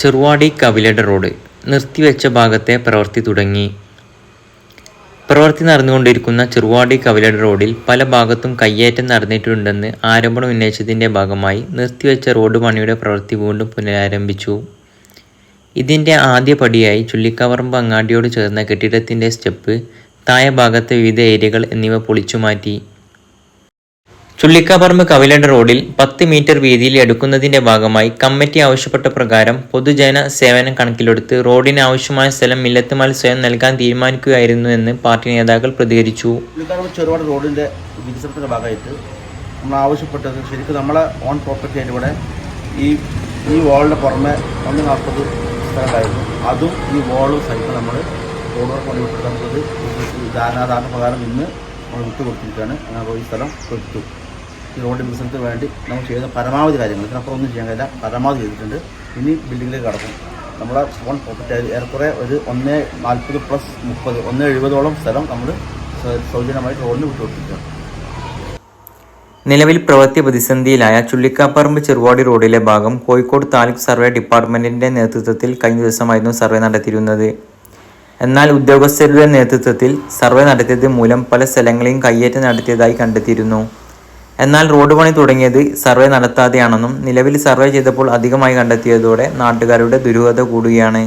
Cheruvadi Kavilada road നിർത്തിവെച്ച ഭാഗത്തെ പ്രവൃത്തി തുടങ്ങി. പ്രവൃത്തി നടന്നുകൊണ്ടിരിക്കുന്ന ചെറുവാടി കവിലട റോഡിൽ പല ഭാഗത്തും കയ്യേറ്റം നടന്നിട്ടുണ്ടെന്ന് ആരോപണം ഉന്നയിച്ചതിന്റെ ഭാഗമായി നിർത്തിവെച്ച റോഡ് പണിയുടെ പ്രവൃത്തി വീണ്ടും പുനരാരംഭിച്ചു. ഇതിന്റെ ആദ്യ പടിയായി ചുള്ളിക്കവറമ്പ് അങ്ങാടിയോട് ചേർന്ന കെട്ടിടത്തിന്റെ സ്റ്റെപ്പ് താഴെ ഭാഗത്തെ വിവിധ ഏരിയകൾ എന്നിവ പൊളിച്ചുമാറ്റി. ചുള്ളിക്കാപ്പറമ്പ് കവിലണ്ട് റോഡിൽ പത്ത് മീറ്റർ വീതിയിൽ എടുക്കുന്നതിന്റെ ഭാഗമായി കമ്മിറ്റി ആവശ്യപ്പെട്ട പ്രകാരം പൊതുജന സേവനം കണക്കിലെടുത്ത് റോഡിന് ആവശ്യമായ സ്ഥലം മില്ലത്തുമാൽ സ്വയം നൽകാൻ തീരുമാനിക്കുകയായിരുന്നു എന്ന് പാർട്ടി നേതാക്കൾ പ്രതികരിച്ചു. ചെറുപാട് റോഡിന്റെ വികസനത്തിന്റെ ഭാഗമായിട്ട് നമ്മൾ ആവശ്യപ്പെട്ടത് ശരിക്കും നമ്മളെ ഓൺ പ്രോപ്പർട്ടി ആയിട്ട് ഈ ഈ വാളിന്റെ പുറമെ ഒന്ന് നാൽപ്പത് സ്ഥലമായിരുന്നു അതും ഈ വാളും സഹിതം നമ്മൾ റോഡ് വർക്ക് പണി വിട്ടിട്ട് നമുക്കത് ധാരണാധാരണ പ്രകാരം ഇന്ന് നമ്മൾ വിട്ടു കൊടുത്തിരിക്കുകയാണ് ഈ സ്ഥലം കൊടുത്തു ഈ റോഡ് വികസനത്തിന് വേണ്ടി നമ്മൾ ചെയ്യുന്ന പരമാവധി കാര്യങ്ങൾ. ഇതിനപ്പുറം ഒന്നും ചെയ്യാൻ കഴിയില്ല. പരമാവധി ചെയ്തിട്ടുണ്ട്. ഇനി ബിൽഡിങ്ങിലേക്ക് കടക്കും. നമ്മുടെ ഓൺ പ്രോപ്പർട്ടി ഏറെക്കുറെ ഒരു ഒന്ന് നാൽപ്പത് പ്ലസ് മുപ്പത് ഒന്ന് എഴുപതോളം സ്ഥലം നമ്മൾ സൗജന്യമായിട്ട് റോഡിന് വിട്ടുകൊടുത്തിട്ടുണ്ട് നിലവിൽ പ്രവൃത്തി പ്രതിസന്ധിയിലായ ചുള്ളിക്കാപ്പറമ്പ് ചെറുവാടി റോഡിലെ ഭാഗം കോഴിക്കോട് താലൂക്ക് സർവേ ഡിപ്പാർട്ട്മെന്റിന്റെ നേതൃത്വത്തിൽ കഴിഞ്ഞ ദിവസമായിരുന്നു സർവേ നടത്തിയിരുന്നത്. എന്നാൽ ഉദ്യോഗസ്ഥരുടെ നേതൃത്വത്തിൽ സർവേ നടത്തിയത് മൂലം പല സ്ഥലങ്ങളെയും കയ്യേറ്റം നടത്തിയതായി കണ്ടെത്തിയിരുന്നു. എന്നാൽ റോഡ് പണി തുടങ്ങിയത് സർവേ നടത്താതെയാണെന്നും നിലവിൽ സർവേ ചെയ്തപ്പോൾ അധികമായി കണ്ടെത്തിയതോടെ നാട്ടുകാരുടെ ദുരൂഹത കൂടുകയാണ്.